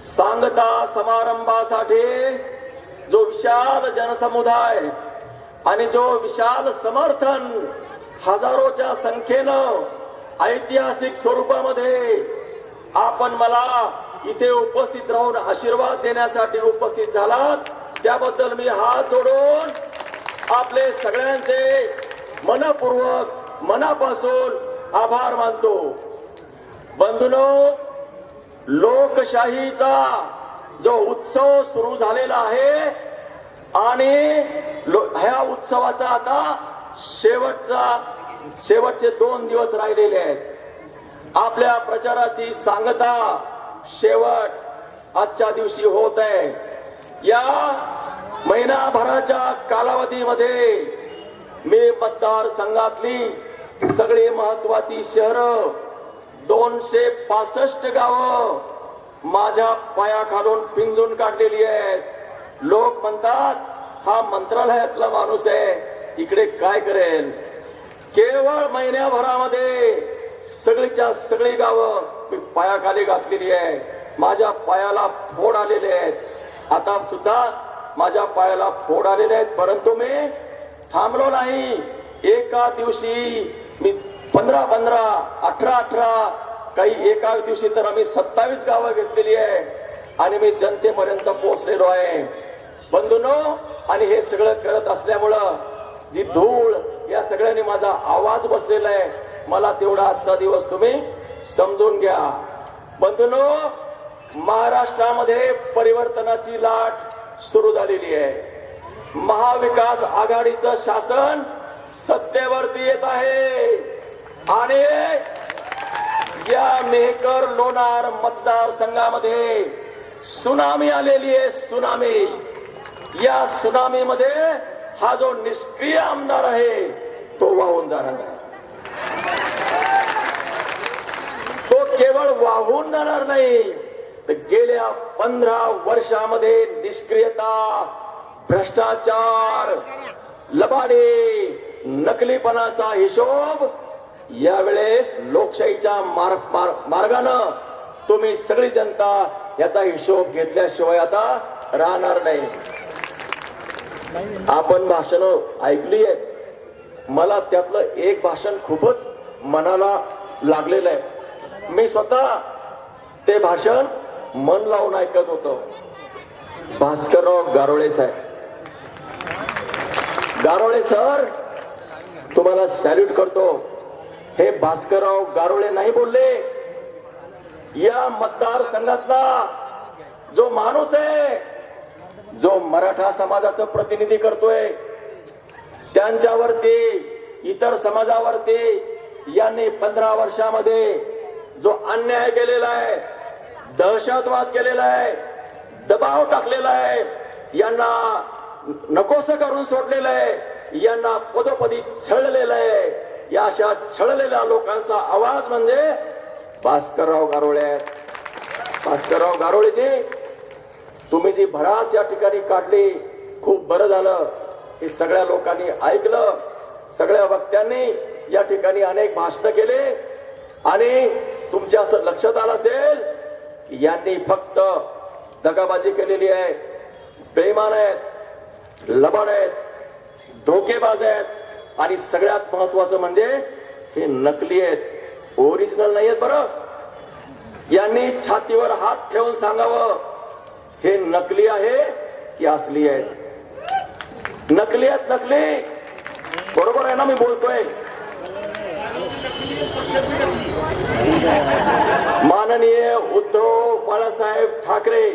सांगता समारंभासाठी जो विशाल जनसमुदाय आणि जो विशाल समर्थन हजारोच्या संख्येनं ऐतिहासिक स्वरूपामध्ये आपण मला इथे उपस्थित राहून आशीर्वाद देण्यासाठी उपस्थित झालात. त्याबद्दल मी हात जोडून आपले सगळ्यांचे मनपूर्वक मनापासून आभार मानतो. बंधुनो लोकशाहीचा जो उत्सव सुरू झालेला आहे आणि लो- ह्या उत्सवाचा आता शेवटचा शेवटचे दोन दिवस राहिलेले आहेत. आपल्या प्रचाराची सांगता शेवट आजच्या दिवशी होत आहे. या महिनाभराच्या कालावधीमध्ये मी मतदारसंघातली सगळी महत्वाची शहरं दोनशे पासष्ट गावं माझ्या पायाखालून पिंजून काढलेली आहेत. लोक म्हणतात हा मंत्रालयातला माणूस आहे. इकडे काय करेल? केवळ महिन्याभरामध्ये सगळीच्या सगळी गावं मी पायाखाली घातलेली आहे. माझ्या पायाला फोड आलेले आहेत. आता सुद्धा माझ्या पायाला फोड आलेले आहेत. परंतु मी थांबलो नाही. एका दिवशी मी पंधरा पंधरा अठरा अठरा काही एका दिवशी तर आम्ही सत्तावीस गावं घेतलेली आहे आणि मी जनतेपर्यंत पोहोचलेलो आहे. बंधून आणि हे सगळं करत असल्यामुळं जी धूळ या सगळ्यांनी माझा आवाज बसलेला आहे मला तेवढा आजचा दिवस तुम्ही समजून घ्या. बंधूनो महाराष्ट्रामध्ये परिवर्तनाची लाट सुरू झालेली आहे. महाविकास आघाडीचं शासन सत्तेवरती येत आहे. आणि या मेहकर लोणार मतदारसंघामध्ये सुनामी आलेली आहे सुनामी. या सुनामी मध्ये हा जो निष्क्रिय आमदार आहे तो वाहून जाणार तो केवळ वाहून जाणार नाही तर गेल्या पंधरा वर्षामध्ये निष्क्रियता भ्रष्टाचार लबाडे नकलीपणाचा हिशोब यावेळेस लोकशाहीच्या मार्ग मार्गानं तुम्ही सगळी जनता याचा हिशोब घेतल्याशिवाय आता राहणार नाही. आपण भाषण ऐकली आहेत. मला त्यातलं एक भाषण खूपच मनाला लागलेलं आहे. मी स्वतः ते भाषण मन लावून ऐकत होतो. भास्करराव गारोळे साहेब. गारोळे सर तुम्हाला सॅल्यूट करतो. हे भास्करराव गारोळे नाही बोलले. या मतदारसंघातला जो माणूस आहे जो मराठा समाजाचं प्रतिनिधी करतोय त्यांच्यावरती इतर समाजावरती यांनी पंधरा वर्षामध्ये जो अन्याय केलेला आहे दहशतवाद केलेला आहे दबाव टाकलेला आहे यांना नकोस करून सोडलेलं आहे यांना पदोपदी छळलेलं आहे. या अशा छळलेल्या लोकांचा आवाज म्हणजे भास्करराव गारोळे. आहेत भास्करराव गारोळेजी तुम्ही जी भडास या ठिकाणी काढली खूप बरं झालं. हे सगळ्या लोकांनी ऐकलं. सगळ्या वक्त्यांनी या ठिकाणी अनेक भाषण केले. आणि तुमच्या असं लक्षात आलं असेल यांनी फक्त दगाबाजी केलेली आहे. बेमान आहेत लबाड आहेत धोकेबाज आहेत. आणि सगळ्यात महत्वाचं म्हणजे हे नकली आहेत. ओरिजिनल नाही आहेत बरं. यांनी छातीवर हात ठेवून सांगावं हे नकली आहे की असली आहेत? नकली आहेत नकली. बरोबर आहे ना मी बोलतोय? माननीय उद्धव बाळासाहेब ठाकरे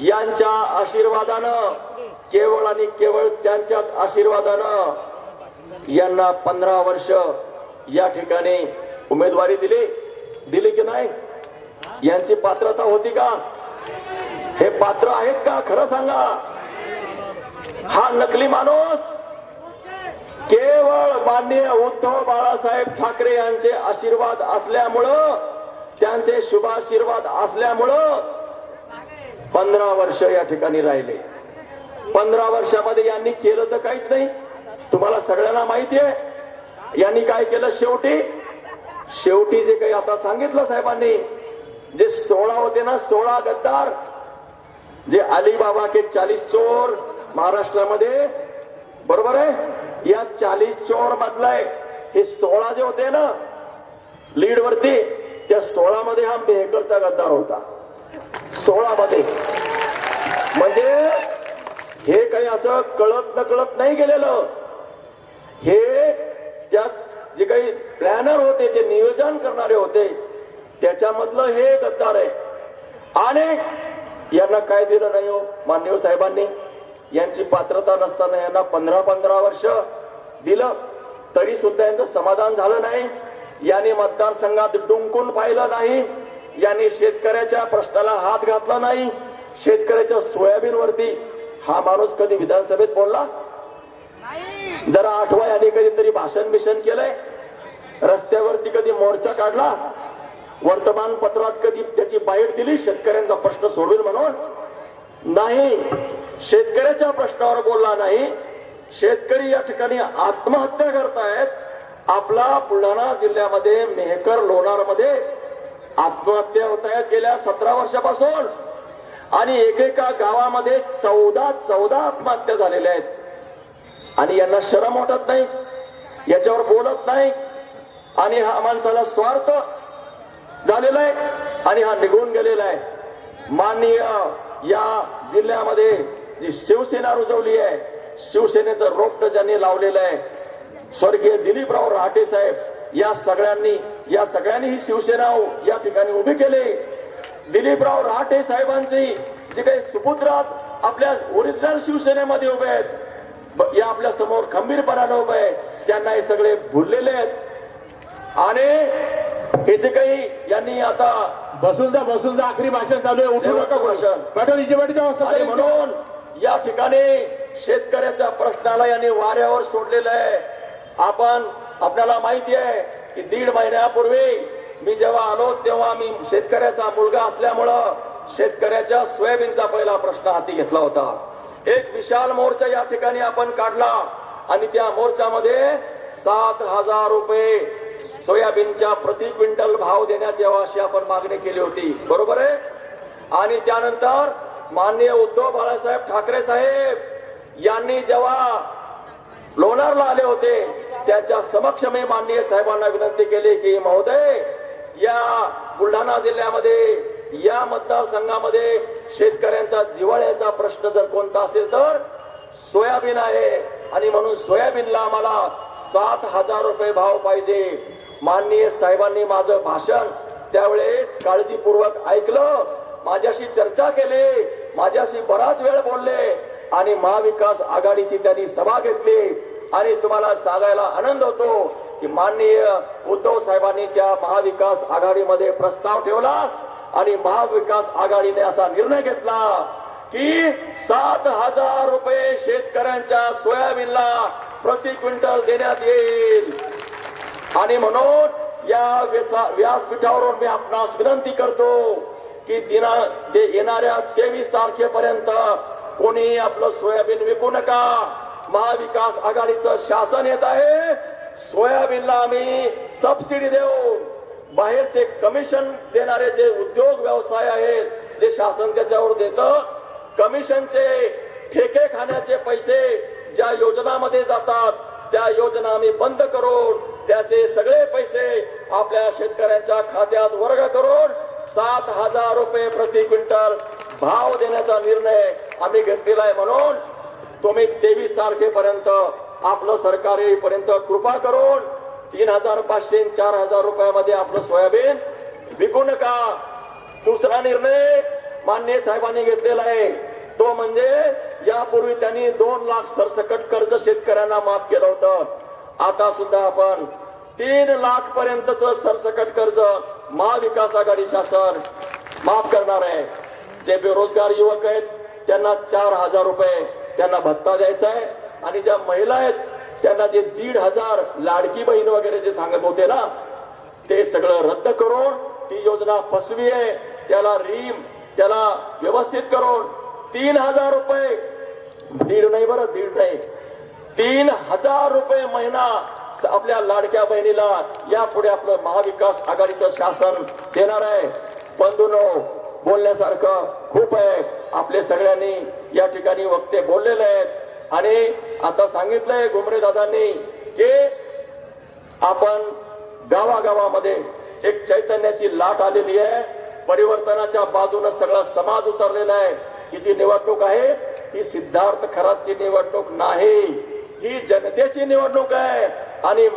यांच्या आशीर्वादानं केवळ आणि केवळ त्यांच्याच आशीर्वादानं यांना पंधरा वर्ष या ठिकाणी उमेदवारी दिली. दिली की नाही? यांची पात्रता होती का? हे पात्र आहेत का? खरं सांगा. हा नकली माणूस केवळ माननीय उद्धव बाळासाहेब ठाकरे यांचे आशीर्वाद असल्यामुळं त्यांचे शुभाशीर्वाद असल्यामुळं पंधरा वर्ष या ठिकाणी राहिले. पंधरा वर्षामध्ये यांनी केलं तर काहीच नाही. तुम्हाला सगळ्यांना माहिती आहे. यांनी काय केलं शेवटी? शेवटी जे काही आता सांगितलं साहेबांनी जे सोळा होते ना सोळा गद्दार जे अलीबाबा के चालीस चोर महाराष्ट्रामध्ये बरोबर आहे? या चालीस चोर मधलाय हे सोळा जे होते ना लीड वरती त्या सोळा मध्ये हा मेहकरचा गद्दार होता. सोळा मध्ये म्हणजे हे काही असं कळत न कळत नाही गेलेलं. हे त्या जे काही प्लॅनर होते जे नियोजन करणारे होते त्याच्यामधलं हे गद्दार आहे. आणि यांना काय दिलं नाही हो मान्यव साहेबांनी. यांची पात्रता नसताना यांना पंधरा पंधरा वर्ष दिलं. तरी सुद्धा यांचं समाधान झालं नाही. यांनी मतदारसंघात डुंकून पाहिलं नाही. यांनी शेतकऱ्याच्या प्रश्नाला हात घातला नाही. शेतकऱ्याच्या सोयाबीन वरती हा माणूस कधी विधानसभेत बोलला? जरा आठवा यांनी कधीतरी भाषण बिषण केलंय. रस्त्यावरती कधी मोर्चा काढला वर्तमानपत्रात कधी त्याची बाईट दिली शेतकऱ्यांचा प्रश्न सोडवेल म्हणून. नाही शेतकऱ्याच्या प्रश्नावर बोलला नाही. शेतकरी या ठिकाणी आत्महत्या करतायत. आपला बुलढाणा जिल्ह्यामध्ये मेहकर लोणार मध्ये आत्महत्या होत आहेत गेल्या सतरा वर्षापासून. आणि एकेका गावामध्ये चौदा चौदा आत्महत्या झालेल्या आहेत. आणि यांना शरम वाटत नाही याच्यावर बोलत नाही. आणि हा माणसाला स्वार्थ झालेला आहे आणि हा निघून गेलेला आहे. माननीय या जिल्ह्यामध्ये जी शिवसेना रुजवली आहे शिवसेनेचं रोपट ज्यांनी लावलेलं आहे स्वर्गीय दिलीपराव रहाटे साहेब या सगळ्यांनी या सगळ्यांनी ही शिवसेना या ठिकाणी उभी केली. दिलीपराव रहाटे साहेबांची जे काही सुपुत्र आपल्या ओरिजिनल शिवसेनेमध्ये उभे आहेत या आपल्यासमोर खंबीरपणानं उभे आहेत. त्यांना हे सगळे भुललेले आहेत. आणि हे जे काही यांनी आता बसून जा बसून जा आखरी भाषण चालू आहे उठू नका भाषण. जाऊ आणि म्हणून या ठिकाणी शेतकऱ्याच्या प्रश्नाला यांनी वाऱ्यावर सोडलेलं आहे. आपण आपल्याला माहिती आहे की दीड महिन्यापूर्वी मी जेव्हा आलो तेव्हा मी शेतकऱ्याचा मुलगा असल्यामुळं शेतकऱ्याच्या सोयाबीनचा पहिला प्रश्न हाती घेतला होता. एक विशाल मोर्चा या ठिकाणी आपण काढला आणि त्या मोर्चामध्ये सात हजार रुपये सोयाबीनच्या प्रति क्विंटल भाव देण्यात यावा अशी आपण मागणी केली होती. बरोबर आहे? आणि त्यानंतर माननीय उद्धव बाळासाहेब ठाकरे साहेब यांनी जेव्हा लोणारला आले होते त्यांच्या समक्ष मी माननीय साहेबांना विनंती केली की महोदय या बुलढाणा जिल्ह्यामध्ये या मतदारसंघामध्ये शेतकऱ्यांचा जिवाळ्याचा प्रश्न जर कोणता असेल तर सोयाबीन आहे. आणि म्हणून सोयाबीनला आम्हाला सात हजार रुपये भाव पाहिजे. माननीय साहेबांनी माझं भाषण त्यावेळेस काळजीपूर्वक ऐकलं. माझ्याशी चर्चा केली. माझ्याशी बराच वेळ बोलले. आणि महाविकास आघाडीची त्यांनी सभा घेतली. आणि तुम्हाला सांगायला आनंद होतो की माननीय उद्धव साहेबांनी त्या महाविकास आघाडीमध्ये प्रस्ताव ठेवला. आणि महाविकास आघाडीने असा निर्णय घेतला की सात हजार रुपये शेतकऱ्यांच्या सोयाबीनला प्रति क्विंटल देण्यात येईल. आणि म्हणून या व्यासा- व्यासपीठावरून मी आपणास विनंती करतो की दिना ते येणाऱ्या तेवीस तारखेपर्यंत कोणी आपलं सोयाबीन विकू नका. महाविकास आघाडीचं शासन येत आहे. सोयाबीनला आम्ही सबसिडी देऊ. बाहेरचे कमिशन देणारे जे उद्योग व्यवसाय आहेत जे शासन त्याच्यावर देतं कमिशनचे ठेके खाण्याचे पैसे ज्या योजनामध्ये जातात त्या योजना आम्ही बंद करून त्याचे सगळे पैसे आपल्या शेतकऱ्यांच्या खात्यात वर्ग करून सात हजार रुपये प्रति क्विंटल भाव देण्याचा निर्णय आम्ही घेतलेला आहे म्हणून तुम्ही तेवीस तारखेपर्यंत आपलं सरकार येईपर्यंत कृपा करून तीन हजार पाचशे चार हजार रुपयामध्ये आपलं सोयाबीन. विकू नका. दुसरा निर्णय मान्य साहेबांनी घेतलेला आहे. तो म्हणजे यापूर्वी त्यांनी दोन लाख सरसकट कर्ज शेतकऱ्यांना माफ केलं होतं. आता सुद्धा आपण तीन लाख पर्यंतच सरसकट कर्ज महाविकास आघाडी शासन माफ करणार आहे. जे बेरोजगार युवक आहेत त्यांना चार हजार रुपये त्यांना भत्ता द्यायचा आहे. आणि ज्या महिला आहेत त्यांना जे दीड हजार लाडकी बहीण वगैरे जे सांगत होते ना ते सगळं रद्द करून ती योजना फसवी आहे त्याला रीम त्याला व्यवस्थित करून तीन हजार रुपये. दीड नाही बरं दीड नाही. तीन हजार रुपये महिना आपल्या लाडक्या बहिणीला यापुढे आपलं महाविकास आघाडीचं शासन देणार आहे. बंधूनो बोलण्यासारखं खूप आहे. आपले सगळ्यांनी या ठिकाणी वक्ते बोललेले आहेत. आणि आता सांगितलंय घुमरे दादांनी की आपण गावागावामध्ये एक चैतन्याची लाट आलेली आहे. परिवर्तनाच्या बाजूने सगळा समाज उतरलेला आहे. ही जी निवडणूक आहे ही सिद्धार्थ खरातची निवडणूक नाही. ही जनतेची निवडणूक आहे. आणि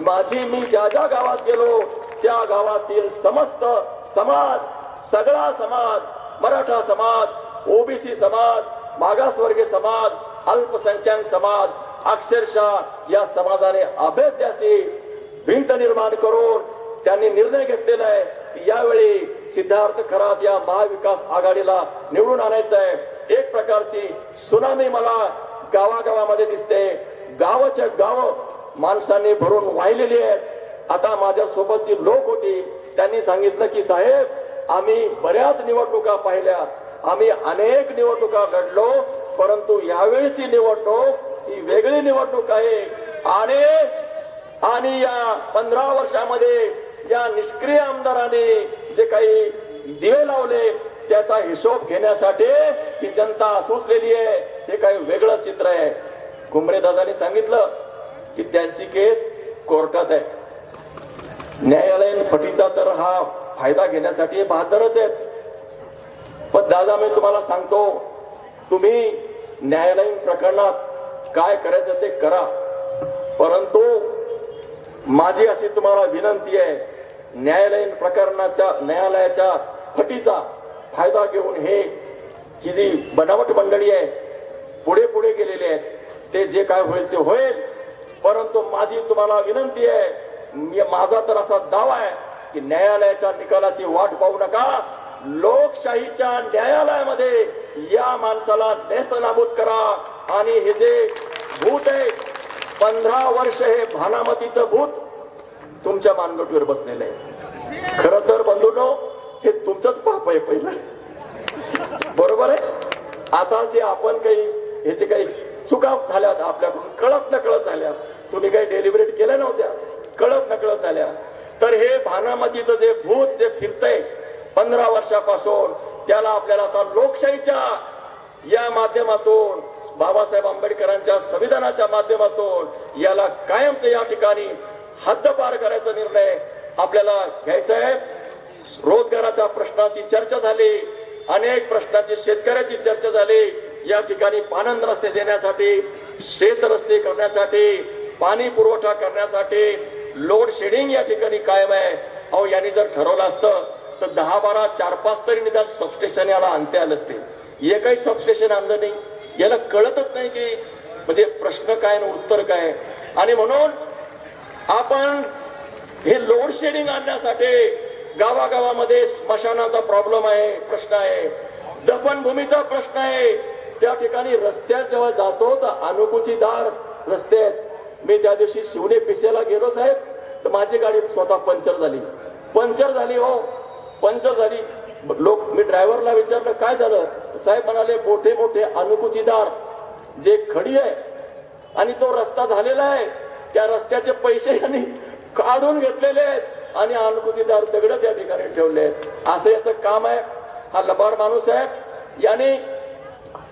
माझी मी ज्या ज्या गावात गेलो त्या गावातील समस्त समाज सगळा समाज मराठा समाज ओबीसी समाज मागासवर्गीय समाज अल्पसंख्याक समाज अक्षरशः या समाजाने अभेद्याशी भिंत निर्माण करून त्यांनी निर्णय घेतलेला आहे की यावेळी सिद्धार्थ खरात या महाविकास आघाडीला निवडून आणायचं आहे. एक प्रकारची सुनामी मला गावागावामध्ये दिसते. गावाच्या गाव माणसांनी भरून वाहिलेली आहेत. आता माझ्या सोबतची लोक होती. त्यांनी सांगितलं की साहेब आम्ही बऱ्याच निवडणुका पाहिल्या. आम्ही अनेक निवडणुका लढलो. परंतु यावेळीची निवडणूक ही वेगळी निवडणूक आहे. आणि आणि या पंधरा वर्षामध्ये या निष्क्रिय आमदाराने जे काही दिवे लावले त्याचा हिशोब घेण्यासाठी ही जनता सोसलेली आहे. हे काही वेगळं चित्र आहे. कुंभरे दादानी सांगितलं की त्यांची केस कोर्टात आहे. न्यायालयीन फटीचा तर हा फायदा घेण्यासाठी बहादरच आहेत. पण दादा मी तुम्हाला सांगतो तुम्ही न्यायालयीन प्रकरणात काय करायचं ते करा. परंतु माझी अशी तुम्हाला विनंती आहे न्यायालयीन प्रकरणाच्या न्यायालयाच्या फटीचा फायदा घेऊन हे ही जी बनावट मंडळी आहे पुढे पुढे गेलेले आहेत ते जे काय होईल ते होईल. परंतु माझी तुम्हाला विनंती आहे मी- माझा तर असा दावा आहे की न्यायालयाच्या निकालाची वाट पाहू नका. लोकशाहीच्या न्यायालयामध्ये या माणसाला नेस्त नाबूद करा. आणि हे जे भूत आहे पंधरा वर्ष हे भानामतीचं भूत तुमच्या मानगटीवर बसलेलं आहे. खर तर बंधूनो हे तुमचंच पाप आहे पहिलं. बरोबर आहे? आता जे आपण काही हे जे काही चुका झाल्या आपल्याकडून कळत न कळत झाल्या. तुम्ही काही डेलिब्रेट केल्या नव्हत्या. कळत न कळत झाल्या. तर हे भानामतीचं जे भूत जे फिरतंय पंधरा वर्षापासून त्याला आपल्याला आता लोकशाहीच्या या माध्यमातून बाबासाहेब आंबेडकरांच्या संविधानाच्या माध्यमातून याला कायमच या ठिकाणी हद्दपार करायचा निर्णय आपल्याला घ्यायचा आहे. रोजगाराच्या प्रश्नाची चर्चा झाली अनेक प्रश्नाची शेतकऱ्याची चर्चा झाली. या ठिकाणी पानंद रस्ते देण्यासाठी शेत रस्ते करण्यासाठी पाणी पुरवठा करण्यासाठी लोड शेडिंग या ठिकाणी कायम आहे. अहो यांनी जर ठरवलं असतं तर दहा बारा चार पाच तरी निदान सबस्टेशन याला आणते आलं असते. हे काही सबस्टेशन आणलं नाही. याला कळतच नाही की म्हणजे प्रश्न काय आणि उत्तर काय. आणि म्हणून आपण हे लोड शेडिंग आणण्यासाठी गावागावामध्ये स्मशानाचा प्रॉब्लेम आहे प्रश्न आहे. दफनभूमीचा प्रश्न आहे. त्या ठिकाणी रस्त्यात जेव्हा जातो तर अनुकुचीदार रस्ते आहेत मी त्या दिवशी शिवणे पिसेला गेलो साहेब. तर माझी गाडी स्वतः पंक्चर झाली. पंक्चर झाली हो. पंच झाली लोक मी ड्रायव्हरला विचारलं काय झालं? साहेब म्हणाले मोठे मोठे अनुकुचीदार जे खडी आहे आणि तो रस्ता झालेला आहे त्या रस्त्याचे पैसे यांनी काढून घेतलेले आहेत आणि अनुकुचीदार दगड त्या ठिकाणी ठेवले आहेत. असं याचं काम आहे. हा लबाड माणूस आहे. याने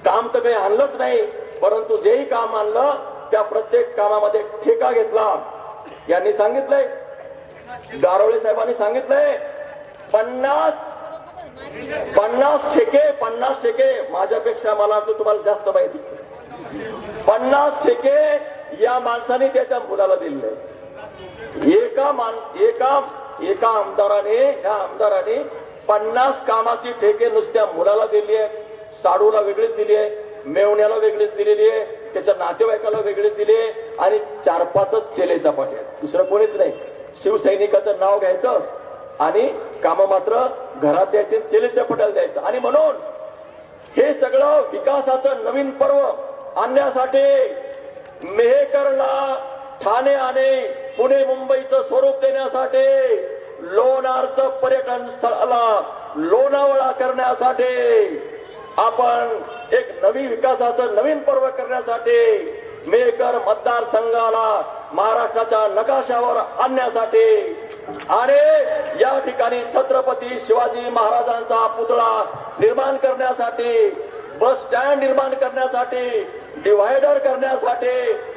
काम तर काही आणलंच नाही परंतु जेही काम आणलं त्या प्रत्येक कामामध्ये ठेका घेतला. यांनी सांगितलंय गारोळे साहेबांनी सांगितलंय पन्नास पन्नास ठेके पन्नास ठेके. माझ्यापेक्षा मला वाटतं तुम्हाला जास्त माहिती. पन्नास ठेके या माणसाने त्याच्या मुलाला दिले. एका माणस एका एका आमदाराने ह्या आमदाराने पन्नास कामाची ठेके नुसत्या मुलाला दिली आहे साडूला वेगळीच दिली आहे मेवण्याला वेगळीच दिलेली आहे त्याच्या नातेवाईकाला वेगळीच दिली आहे आणि चार पाचच चेले चपाटी आहे दुसरं कोणीच नाही. शिवसैनिकाचं नाव घ्यायचं आणि काम मात्र घरात द्यायचे चेलेच्या चपाट्याला द्यायचं. आणि म्हणून हे सगळं विकासाचं नवीन पर्व आणण्यासाठी मेहकरला ठाणे आणि पुणे मुंबईचं स्वरूप देण्यासाठी लोणारचं पर्यटन स्थळाला लोणावळा करण्यासाठी आपण एक नवी विकासाचं नवीन पर्व करण्यासाठी मेहकर मतदारसंघाला महाराष्ट्राच्या नकाशावर आणण्यासाठी आणि या ठिकाणी छत्रपती शिवाजी महाराजांचा पुतळा निर्माण करण्यासाठी बस स्टँड निर्माण करण्यासाठी डिव्हायडर करण्यासाठी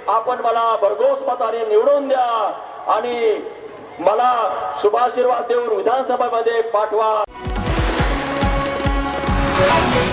आपण मला भरघोस मताने निवडून द्या आणि मला शुभाशीर्वाद देऊन विधानसभेमध्ये पाठवा Thank you.